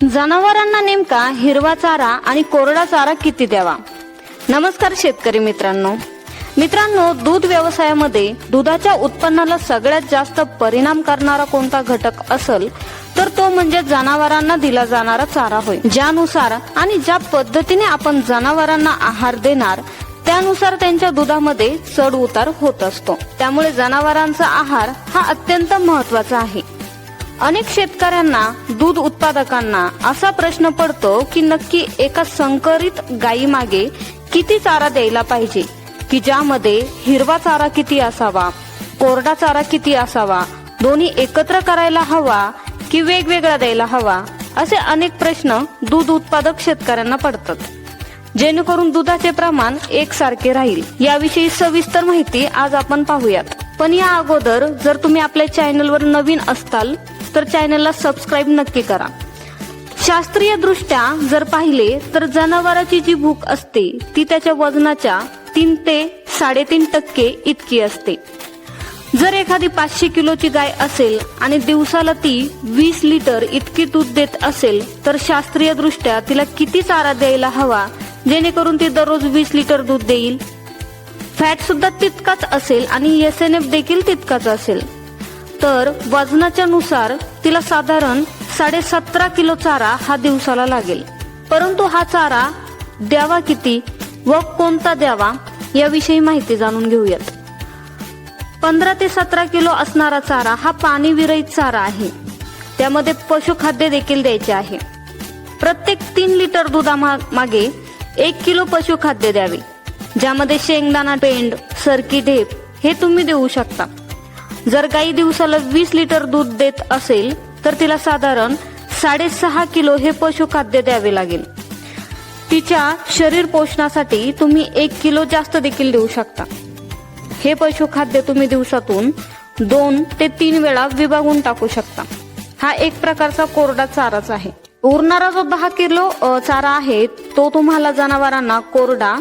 जनावरांना नेमका हिरवा चारा आणि कोरडा चारा किती द्यावा? नमस्कार शेतकरी मित्रांनो. मित्रांनो दूध व्यवसायामध्ये दुधाच्या उत्पन्नाला सगळ्यात जास्त परिणाम करणारा कोणता घटक असेल तर तो म्हणजे जनावरांना दिला जाणारा चारा होय. ज्यानुसार आणि ज्या पद्धतीने आपण जनावरांना आहार देणार त्यानुसार त्यांच्या दुधामध्ये चढ उतार होत असतो. त्यामुळे जनावरांचा आहार हा अत्यंत महत्त्वाचा आहे. अनेक शेतकऱ्यांना दूध उत्पादकांना असा प्रश्न पडतो की नक्की एका संकरित गायी मागे किती चारा द्यायला पाहिजे? की ज्यामध्ये हिरवा चारा किती असावा कोरडा चारा किती असावा दोन्ही एकत्र करायला हवा की वेगवेगळा द्यायला हवा? असे अनेक प्रश्न दूध उत्पादक शेतकऱ्यांना पडतात. जेणेकरून दुधाचे प्रमाण एकसारखे राहील. याविषयी सविस्तर माहिती आज आपण पाहूयात. पण या अगोदर जर तुम्ही आपल्या चॅनलवर नवीन असताल तर चॅनलला सबस्क्राईब नक्की करा. शास्त्रीय दृष्ट्या जर पाहिले तर जनावराची जी भूक असते ती त्याच्या वजनाच्या तीन ते साडेतीन टक्के इतकी असते. जर एखादी पाचशे किलोची गाय असेल आणि दिवसाला ती वीस लिटर इतकी दूध देत असेल तर शास्त्रीय दृष्ट्या तिला किती चारा द्यायला हवा जेणेकरून ती दररोज वीस लिटर दूध देईल? फॅट सुद्धा तितकाच असेल आणि एस एन एफ देखील तितकाच असेल. तर वजनाच्या नुसार तिला साधारण साडे सतरा किलो चारा हा दिवसाला लागेल. परंतु हा चारा द्यावा किती व कोणता द्यावा याविषयी माहिती जाणून घेऊयात. पंधरा ते सतरा किलो असणारा चारा हा पाणी विरहित चारा आहे. त्यामध्ये पशुखाद्य देखील द्यायचे आहे. प्रत्येक तीन लिटर दुधामागे एक किलो पशुखाद्य द्यावे. ज्यामध्ये शेंगदाणा पेंड सरकी ढेप हे तुम्ही देऊ शकता. जर गाई दिवसाला वीस लिटर दूध देत असेल तर तिला साधारण साडेसहा किलो हे पशुखाद्य द्यावे लागेल. तिच्या शरीर पोषणासाठी तुम्ही एक किलो जास्त देखील देऊ शकता. हे पशुखाद्य तुम्ही दिवसातून दोन ते तीन वेळा विभागून टाकू शकता. हा एक प्रकारचा कोरडा चाराच आहे. उरणारा जो दहा किलो चारा आहे तो तुम्हाला जनावरांना कोरडा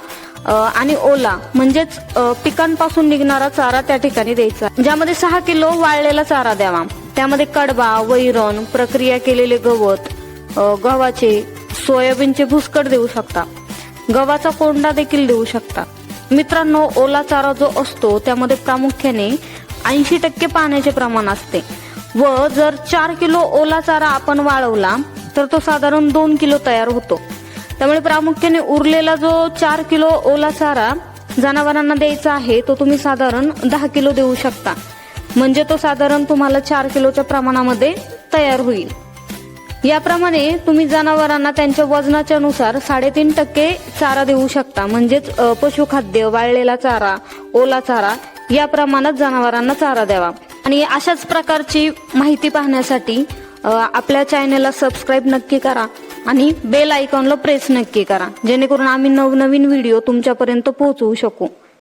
आणि ओला म्हणजेच पिकांपासून निघणारा चारा त्या ठिकाणी द्यायचा. ज्यामध्ये सहा किलो वाळलेला चारा द्यावा. त्यामध्ये कडबा वैरण प्रक्रिया केलेले गवत गव्हाचे सोयाबीनचे भुसकट देऊ शकता. गव्हाचा कोंडा देखील देऊ शकता. मित्रांनो ओला चारा जो असतो त्यामध्ये प्रामुख्याने ऐंशी टक्के पाण्याचे प्रमाण असते. व जर चार किलो ओला चारा आपण वाळवला तर तो साधारण दोन किलो तयार होतो. त्यामुळे प्रामुख्याने उरलेला जो चार किलो ओला चारा जनावरांना द्यायचा आहे तो तुम्ही साधारण दहा किलो देऊ शकता. म्हणजे तो साधारण तुम्हाला चार किलोच्या प्रमाणामध्ये तयार होईल. याप्रमाणे तुम्ही जनावरांना त्यांच्या वजनाच्या नुसार साडेतीन टक्के चारा देऊ शकता. म्हणजेच पशुखाद्य वाळलेला चारा ओला चारा या प्रमाणात जनावरांना चारा द्यावा. आणि अशाच प्रकारची माहिती पाहण्यासाठी आपल्या चॅनेलला सबस्क्राईब नक्की करा. आणि बेल आयकॉनला प्रेस नक्की करा. जेणेकरून आम्ही नवनवीन व्हिडिओ तुमच्यापर्यंत पोहोचवू शकू.